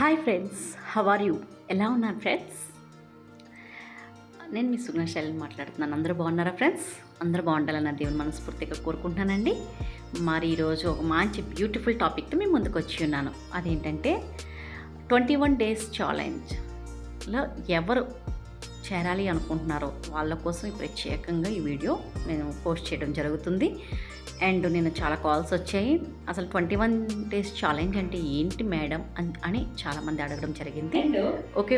Hi friends how are you ఎలా ఉన్నారు friends నేను మీ సుగుణ శైలిని మాట్లాడుతున్నాను. అందరూ బాగున్నారా ఫ్రెండ్స్ అందరూ బాగుండాలని దేవుని మనస్ఫూర్తిగా కోరుకుంటున్నానండి. మరి ఈరోజు ఒక మంచి బ్యూటిఫుల్ టాపిక్తో మేము ముందుకు వచ్చి ఉన్నాను. అదేంటంటే ట్వంటీ వన్ డేస్ ఛాలెంజ్లో ఎవరు చేరాలి అనుకుంటున్నారో వాళ్ళ కోసం ప్రత్యేకంగా ఈ వీడియో నేను పోస్ట్ చేయడం జరుగుతుంది. అండ్ నేను చాలా కాల్స్ వచ్చాయి. అసలు ట్వంటీ వన్ డేస్ ఛాలెంజ్ అంటే ఏంటి మేడం అన్- అని చాలామంది అడగడం జరిగింది. ఓకే.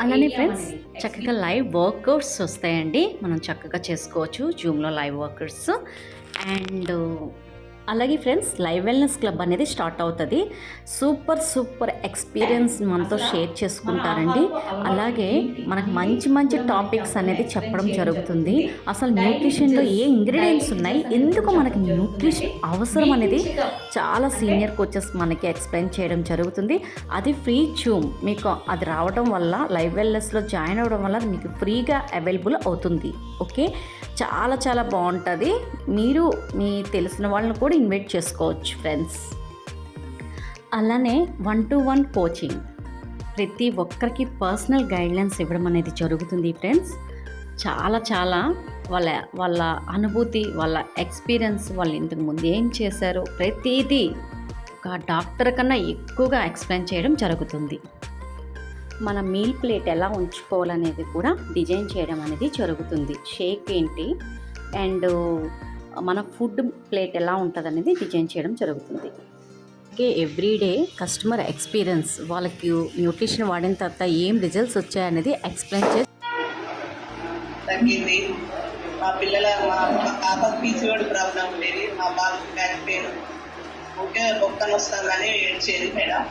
అలానే ఫ్రెండ్స్ చక్కగా లైవ్ వర్కౌట్స్ వస్తాయండి. మనం చక్కగా చేసుకోవచ్చు జూమ్లో లైవ్ వర్కర్స్ అండ్ అలాగే ఫ్రెండ్స్ లైవ్ వెల్నెస్ క్లబ్ అనేది స్టార్ట్ అవుతుంది. సూపర్ సూపర్ ఎక్స్పీరియన్స్ మనతో షేర్ చేసుకుంటారండి. అలాగే మనకు మంచి మంచి టాపిక్స్ అనేది చెప్పడం జరుగుతుంది. అసలు న్యూట్రిషన్లో ఏ ఇంగ్రీడియంట్స్ ఉన్నాయి? ఎందుకు మనకి న్యూట్రిషన్ అవసరం అనేది చాలా సీనియర్ కోచెస్ మనకి ఎక్స్ప్లెయిన్ చేయడం జరుగుతుంది. అది ఫ్రీ జూమ్. మీకు అది రావడం వల్ల లైవ్ వెల్నెస్లో జాయిన్ అవ్వడం వల్ల మీకు ఫ్రీగా అవైలబుల్ అవుతుంది. ఓకే? చాలా చాలా బాగుంటుంది. మీరు మీ తెలిసిన వాళ్ళని కూడా ఇన్వైట్ చేసుకోవచ్చు ఫ్రెండ్స్. అలానే వన్ టు వన్ కోచింగ్. ప్రతి ఒక్కరికి పర్సనల్ గైడ్లైన్స్ ఇవ్వడం అనేది జరుగుతుంది ఫ్రెండ్స్. చాలా చాలా వాళ్ళ వాళ్ళ అనుభూతి వాళ్ళ ఎక్స్పీరియన్స్ వాళ్ళు ఇంతకు ముందు ఏం చేశారో ప్రతిదీ ఒక డాక్టర్ కన్నా ఎక్కువగా ఎక్స్ప్లెయిన్ చేయడం జరుగుతుంది. మన మీల్ ప్లేట్ ఎలా ఉంచుకోవాలనేది కూడా డిజైన్ చేయడం అనేది జరుగుతుంది. షేక్ ఏంటి? అండ్ మన ఫుడ్ ప్లేట్ ఎలా ఉంటుంది అనేది డిజైన్ చేయడం జరుగుతుంది. ఓకే ఎవ్రీడే కస్టమర్ ఎక్స్పీరియన్స్ వాళ్ళకి న్యూట్రిషన్ వాడిన తర్వాత ఏం రిజల్ట్స్ వచ్చాయనేది ఎక్స్ప్లెయిన్ చేసి తగ్గింది. మా పిల్లల మా పీసీఓడి ప్రాబ్లం ఉండేది. మా బాబు బ్యాక్ పెయిన్. ఓకే ఏడ్చేది మేడం.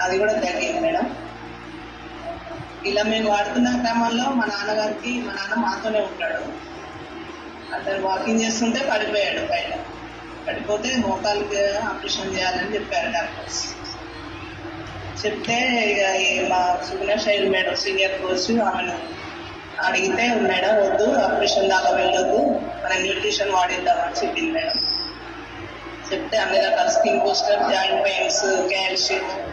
అది కూడా తగ్గింది మేడం. ఇలా మేము వాడుతున్న క్రమంలో మా నాన్నగారికి మా నాన్న మాతోనే ఉంటాడు. అతను వాకింగ్ చేస్తుంటే పడిపోయాడు బయట పడిపోతే మోకాలకి ఆపరేషన్ చేయాలని చెప్పారు డాక్టర్స్. చెప్తే ఇక ఈ మా సుగుణ శైలి మేడం సీనియర్ కోచ్ ఆమెను అడిగితే మేడం వద్దు ఆపరేషన్ దాకా వెళ్ళొద్దు. మన న్యూట్రిషన్ వాడిద్దామని చెప్పింది మేడం. చెప్తే అన్ని రకాల skin booster joint pains calcium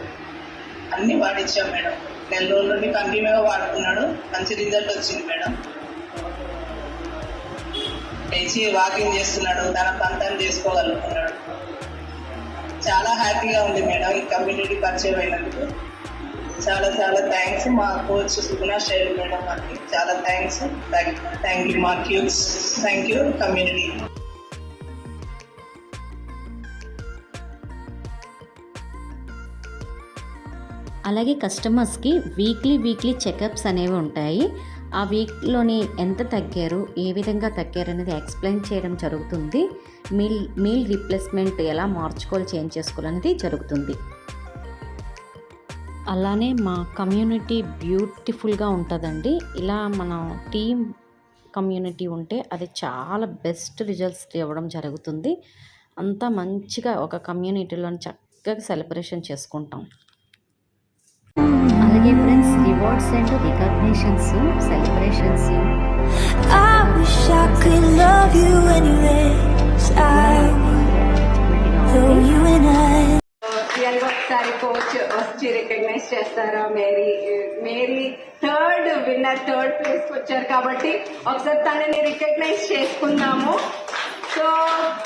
అన్ని వాడిచ్చాం మేడం. నెల రోజుల నుండి కంటిన్యూగా వాడుకున్నాడు మంచి రిజల్ట్ వచ్చింది మేడం. లేచి వాకింగ్ చేస్తున్నాడు. తన పంతం చేసుకోగలుగుతున్నాడు. చాలా హ్యాపీగా ఉంది మేడం ఈ కమ్యూనిటీ పరిచయం అయినందుకు. చాలా చాలా థ్యాంక్స్ మా కోచ్ సుగుణ శైలి మేడం గారికి చాలా థ్యాంక్స్ థ్యాంక్ యూ మా క్యూస్ థ్యాంక్ యూ కమ్యూనిటీ అలాగే కస్టమర్స్కి వీక్లీ వీక్లీ చెకప్స్ అనేవి ఉంటాయి. ఆ వీక్లోని ఎంత తగ్గారు ఏ విధంగా తగ్గారు అనేది ఎక్స్ప్లెయిన్ చేయడం జరుగుతుంది. మీల్ మీల్ రీప్లేస్మెంట్ ఎలా మార్చుకోవాలి చేంజ్ చేసుకోవాలనేది జరుగుతుంది. అలానే మా కమ్యూనిటీ బ్యూటిఫుల్గా ఉంటుందండి. ఇలా మన టీం కమ్యూనిటీ ఉంటే అది చాలా బెస్ట్ రిజల్ట్స్ ఇవ్వడం జరుగుతుంది. అంతా మంచిగా ఒక కమ్యూనిటీలో చక్కగా సెలబ్రేషన్ చేసుకుంటాం. అలాగే friends rewards and recognitions celebrations I wish I could love you anyways. I know you and I. రియల్గా ఒకసారి కోచ్ వచ్చి రికగ్నైజ్ చేస్తారా Mary Mary third winner third ప్లేస్కి వచ్చారు కాబట్టి ఒకసారి తనని రికగ్నైజ్ చేసుకుందాము సో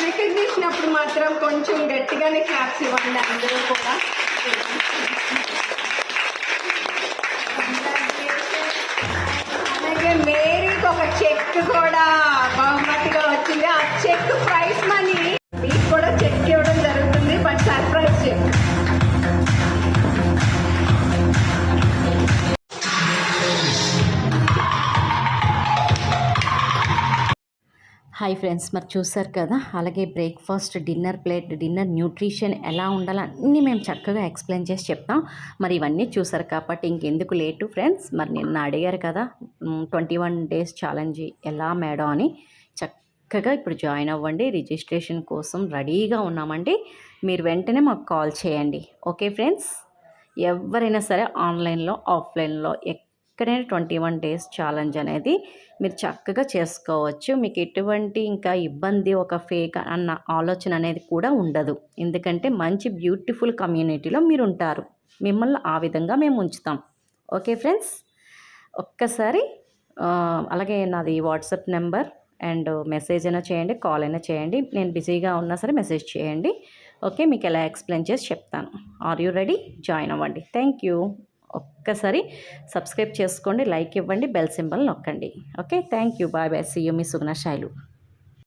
రికగ్నిషన్ అప్పుడు మాత్రం కొంచెం గట్టిగానే క్లాప్స్ ఇవ్వండి అందరూ కూడా ఒక హాయ్ ఫ్రెండ్స్ మరి చూసారు కదా? అలాగే breakfast dinner plate dinner nutrition ఎలా ఉండాలో అన్నీ మేము చక్కగా ఎక్స్ప్లెయిన్ చేసి చెప్తాం. మరి ఇవన్నీ చూసారు కాబట్టి ఇంకెందుకు లేటు ఫ్రెండ్స్? మరి నిన్న అడిగారు కదా ట్వంటీ వన్ డేస్ ఛాలెంజ్ ఎలా మేడం అని. చక్కగా ఇప్పుడు జాయిన్ అవ్వండి రిజిస్ట్రేషన్ కోసం రెడీగా ఉన్నామండి. మీరు వెంటనే మాకు కాల్ చేయండి. Okay friends? ఎవరైనా సరే ఆన్లైన్లో ఆఫ్లైన్లో ఇక్కడే ట్వంటీ వన్ డేస్ ఛాలెంజ్ అనేది మీరు చక్కగా చేసుకోవచ్చు. మీకు ఎటువంటి ఇంకా ఇబ్బంది ఒక ఫేక్ అన్న ఆలోచన అనేది కూడా ఉండదు. ఎందుకంటే మంచి బ్యూటిఫుల్ కమ్యూనిటీలో మీరు ఉంటారు. మిమ్మల్ని ఆ విధంగా మేము ఉంచుతాం. Okay friends? ఒక్కసారి అలాగే నాది వాట్సాప్ నెంబర్ అండ్ మెసేజ్ అయినా చేయండి కాల్ అయినా చేయండి. నేను బిజీగా ఉన్నా సరే మెసేజ్ చేయండి. ఓకే మీకు ఎలా ఎక్స్ప్లెయిన్ చేసి చెప్తాను. Are you ready? జాయిన్ అవ్వండి. థ్యాంక్ యూ ఒక్కసారి సబ్స్క్రైబ్ చేసుకోండి లైక్ ఇవ్వండి బెల్ సింబల్ నొక్కండి. Okay thank you. Bye bye. See you me Suguna Shailu.